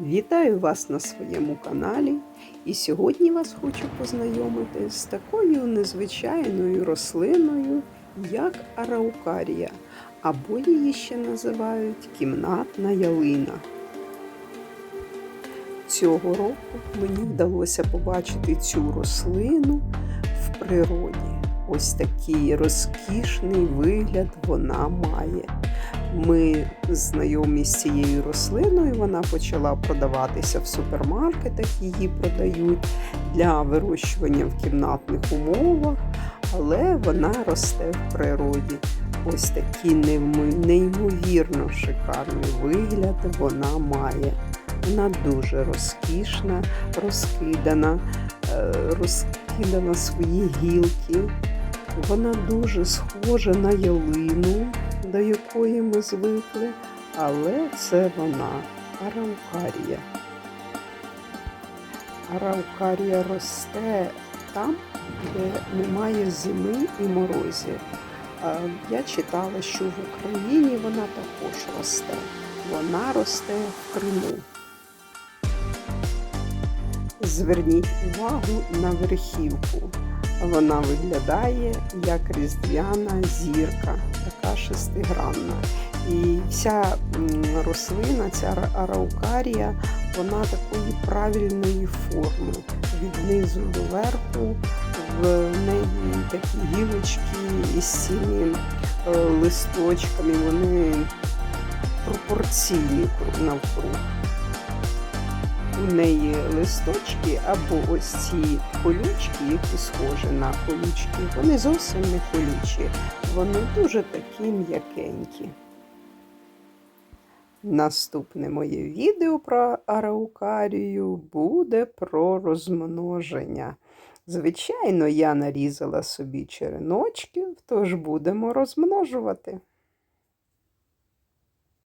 Вітаю вас на своєму каналі. І сьогодні вас хочу познайомити з такою незвичайною рослиною, як араукарія, або її ще називають кімнатна ялина. Цього року мені вдалося побачити цю рослину в природі. Ось такий розкішний вигляд вона має. Ми знайомі з цією рослиною, вона почала продаватися в супермаркетах, її продають для вирощування в кімнатних умовах, але вона росте в природі. Ось такий неймо- неймовірно шикарний вигляд вона має. Вона дуже розкішна, розкидана, е, розкидана свої гілки. Вона дуже схожа на ялину, до якої ми звикли, але це вона араукарія. Араукарія росте там, де немає зими і морозів. Я читала, що в Україні вона також росте. Вона росте в Криму. Зверніть увагу на верхівку. Вона виглядає як різдвяна зірка, така шестигранна. І вся рослина, ця араукарія, вона такої правильної форми. Від низу до верху в неї такі гілочки із цими е, листочками, вони пропорційні навкруг. У неї листочки або ось ці колючки, які схожі на колючки, вони зовсім не колючі, вони дуже такі м'якенькі. Наступне моє відео про араукарію буде про розмноження. Звичайно, я нарізала собі череночків, тож будемо розмножувати.